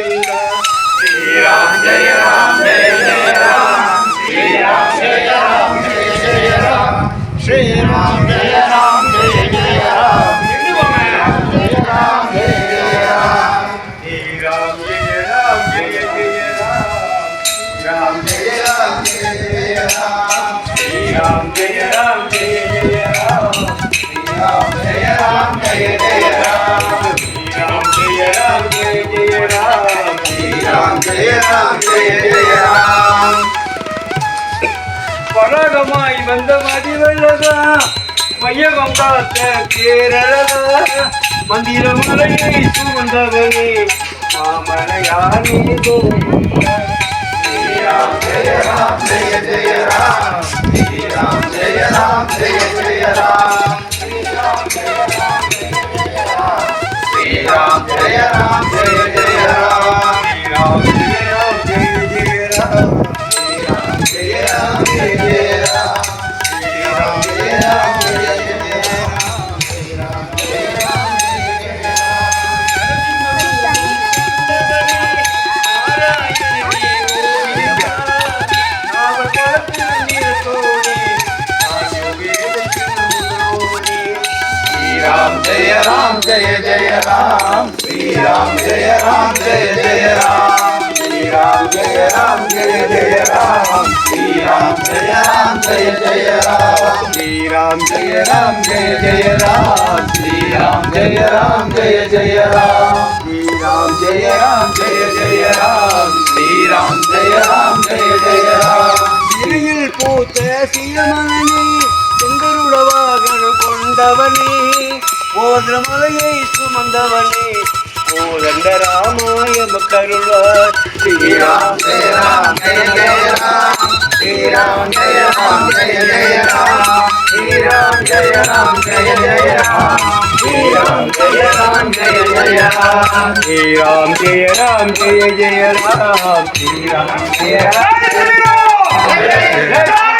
Ram Jai Ram Jai Ram Sriram ஜெய ராம் ஜெய ஜெய ராம் பழகமாய் வந்த மதிவல்லதா மையகம் காத்த பேரழகா மந்திர மலையை சுமந்தவனே மாமலையானே ஸ்ரீராம் ஜெய ராம் ஜெய ஜெய ராம் ஸ்ரீராம் ஜெய ராம் ஜெய ஜெய ராம் ஸ்ரீராம் ஜெய ராம் ஜெய राम जय जय राम श्रीराम जय राम जय जय राम श्रीराम जय राम जय जय राम श्रीराम जय राम जय जय राम श्रीराम जय राम जय जय राम श्रीराम जय राम जय जय राम श्रीराम जय राम जय जय राम श्रीराम जय राम जय जय राम சிறையில் பூத்த சீரமணனே செங்கருட வாகனம் கொண்டவனே போதமலையை சுமந்தவனே கோதண்ட ராமாயண கருள்வார் ஸ்ரீராம் ஜெயராம் ஜெய ஜெயராம். ஸ்ரீராம் ஜெயராம் ஜெய ஜெயராம். ஸ்ரீராம் ஜெயராம் ஜெய ஜெயராம். ஸ்ரீராம் ஜெயராம் ஜெய ஜெயராம். ஸ்ரீராம் ஜெயராம் ஜெய ஜெயராம். ஸ்ரீராம் ஜெயராம். ஜெய ஜெயராம்.